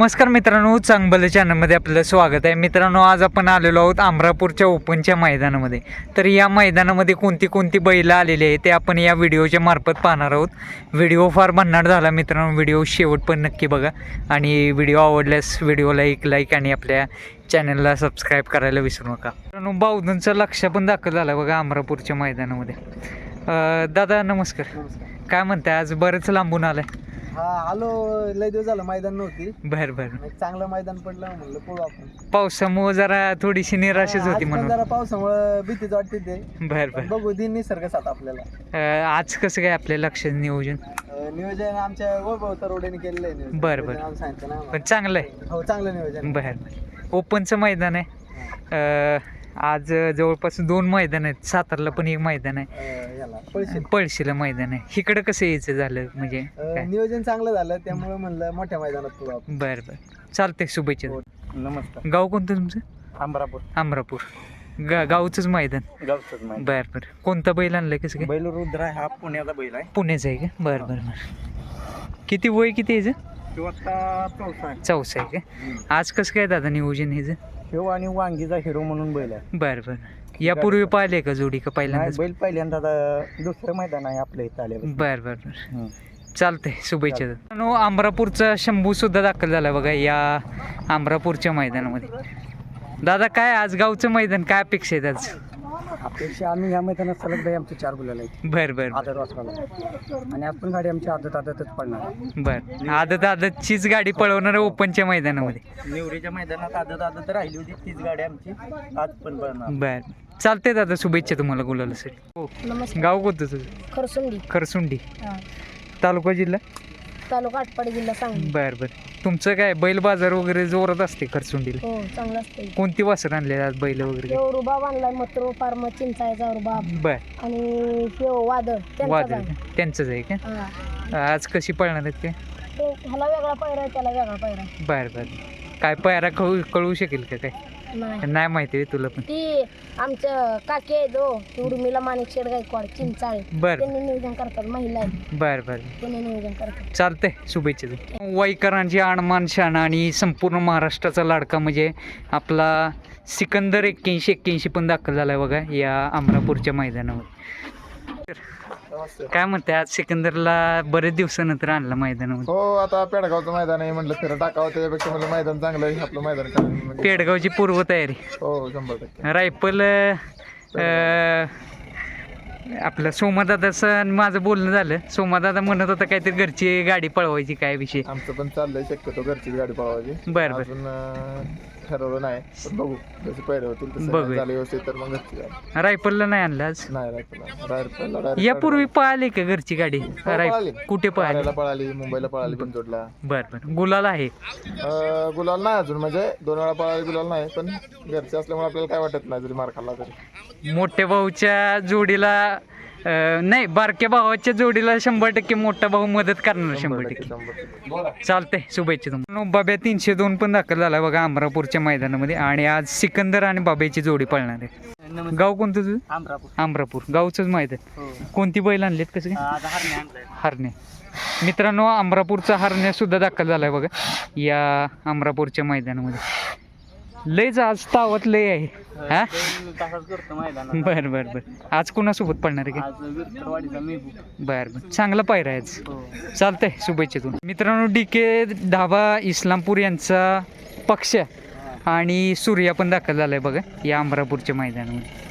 नमस्कार मित्रांनो चांगलं चॅनलमध्ये आपलं स्वागत आहे. मित्रांनो आज आपण आलेलो आहोत अमरापूरच्या ओपनच्या मैदानामध्ये. तर या मैदानामध्ये कोणती कोणती बैलं आलेली आहे ते आपण या व्हिडिओच्या मार्फत पाहणार आहोत. व्हिडिओ फार भन्नाट झाला मित्रांनो व्हिडिओ शेवट पण नक्की बघा. आणि व्हिडिओ आवडल्यास व्हिडिओला एक लाईक आणि आपल्या चॅनलला सबस्क्राईब करायला विसरू नका. मित्रांनो बावधनचं लक्ष पण दाखल झालं बघा अमरापूरच्या मैदानामध्ये. दादा नमस्कार. काय म्हणताय आज बरंच लांबून आलाय. हा आलो लय दिवस झालं मैदान नव्हती. बरं बरं. एक चांगलं मैदान पडलं म्हणलं पळू आपण. पावसामुळे जरा थोडीशी निराशच आज होती पण म्हणून. जरा पावसामुळे भीतीच वाटते ते. बर पण बर बघू दिन निसर्ग साथ आपल्याला. अं, आज कसं काय आपल्या लक्षात नियोजन? अं, नियोजन आमच्या वैभव तरोडेने केलेलं आहे नियोजन. बरं, बरं. नियोजन सांगितलं ना. पण आम्हाला. चांगलं आहे. हो चांगलं नियोजन बर बर. ओपनचं मैदान आहे. अं, आज जवळपास दोन मैदान आहेत. सातारला पण एक मैदान आहे. अं, याला पळशी पळशीला मैदान आहे. इकडं कसं यायचं झालं? म्हणजे नियोजन चांगलं झालं. त्यामुळे म्हणलं मोठ्या मैदानात बर बर. चालतंय शुभेच्छा हो. नमस्कार. गाव कोणतं तुमचं? अमरापूर. अमरापूर. गा गावचंच मैदान. गावचंच मैदान. बर बर. कोणतं बैल आणलंय कसं काय? बैल रुद्र आहे हा पुण्याचा बैल आहे. पुण्याचं आहे का? बर बर बर. किती वय किती आहे चौसा आहे. का? आज कसं काय दादा नियोजन ह्याचं शिव आणि वांगीचा हिरो म्हणून बैल आहे. बर बर. यापूर्वी पाहिले का जोडी का पहिल्यांदाच? बैल पहिल्यांदा आता दुसरं मैदान आहे आपल्या इथं आले बर बर बर. चालतंय शुभेच्छा मित्रांनो, अमरापूरचा शंभू सुद्धा दाखल झाला बघा या अमरापूरच्या मैदानामध्ये. दादा काय आज गावचं मैदान काय अपेक्षा आहेत आज? अपेक्षा आम्ही या मैदानात सलग बाई आमचे चार गुलाल आहेत. बर बर आदत वाचवायला. आणि आज पण गाडी आमची आदत आदतच पडणार बर. आदत आदतचीच गाडी पळवणार ओपनच्या मैदानामध्ये. निवरीच्या मैदानात आदत आदत राहिली होती तीच गाडी आमची आज पण पडणार बर. चालतंय दादा शुभेच्छा तुम्हाला गुलालासाठी. हो. नमस्कार. गाव कोणतं तुझं? खरसुंडी. खरसुंडी. तालुका जिल्हा? तालुका आटपाडी जिल्हा सांगली. बर बर. तुमचं काय बैल बाजार वगैरे जोरात असते खरसुंडीला? हो चांगलं असतं कोणती वासर आणले आज बैल वगैरे? रुबाब आणलाय मत्र फार्म चिंचायचा रुबाब बर. आणि शेव वादळ त्यांचाच वादळ आहे. त्यांचंच आहे का? हा. आज कशी पळणार आहेत ते? तो ह्याला वेगळा पायरा आहे त्याला वेगळा आहे. बर बर. काय पायरा कळू कळू शकेल का काय? नाही. नाही माहिती आहे तुला पण. ती आमच्या काकी आहे तो ती उर्मिला माणिक शेड गायकवाड चिंचाळे. बर. त्यांनी नियोजन करतात महिला आहे बर बर. त्यांनी नियोजन करतात. चालतंय शुभेच्छा. वाईकरांची आणमान शान आणि संपूर्ण महाराष्ट्राचा लाडका म्हणजे आपला सिकंदर एक्क्याऐंशी एक्क्याऐंशी पण दाखल झालाय बघा या अमरापूरच्या मैदानामध्ये काय म्हणते आज सिकंदरला बरेच दिवसानंतर आणला मैदानामध्ये हो आता पेडगावचं मैदान आहे म्हटलं फिरं टाकावं त्याच्यापेक्षा मला मैदान चांगलं आहे आपलं मैदान म्हणजे. पेडगावची पूर्वतयारी. हो शंभर टक्के. रायफल आपलं सोमादादाचं आणि माझं बोलणं झालं. सोमादादा म्हणत होता काहीतरी घरची गाडी पळवायची काय विषय. आमचं पण चाललंय शक्यतो घरचीच गाडी पळवायची. बरं बरं. अजून अं, ठरवलं नाही. पण बघू जसे पहिले होतील तसं बघूया. झालं व्यवस्थित तर मग घरची गाडी. रायफलला नाही आणलं आज? नाही रायफलला direct यापूर्वी पळाली का घरची गाडी? हो, राय पळाली. कुठे पळाली? ठाण्याला पळाली मुंबईला पळाली बिनजोडला बर बर. गुलाल आहे? गुलाल नाही अजून म्हणजे दोन वेळा पळाली गुलाल नाही पण घरचे असल्यामुळे आपल्याला काय वाटत नाही जरी मार खाल्ला तरी. मोठ्या भाऊच्या जोडीला नाही बारक्या भावाच्या जोडीला शंभर टक्के मोठा भाऊ मदत करणार शंभर टक्के शंभर टक्के. चालतंय शुभेच्छा तुम्हाला. बाब्या तीनशे दोन पण दाखल झाला बघा अमरापूरच्या मैदानामध्ये आणि आज सिकंदर आणि बाब्याची जोडी पळणार आहे. गाव कोणतं तुझं? अमरापूर. अमरापूर. गावचंच मैदान हो. कोणती बैल आणलीत कसं हरणे मित्रांनो अमरापूरचा हरण्या सुद्धा दाखल झालाय बघा. या अमरापूरच्या मैदानामध्ये. लयच आज तावत लय आहे. हा? बर बर बर. आज कुणासोबत पडणार आहे का? बर बर. चांगला पायरा आहे आज. हो. चालतंय शुभेच्छा तुम्ही मित्रांनो डी के ढाबा इस्लामपूर यांचा पक्ष आणि सूर्या पण दाखल झालाय बघा या अमरापूरच्या मैदानामध्ये.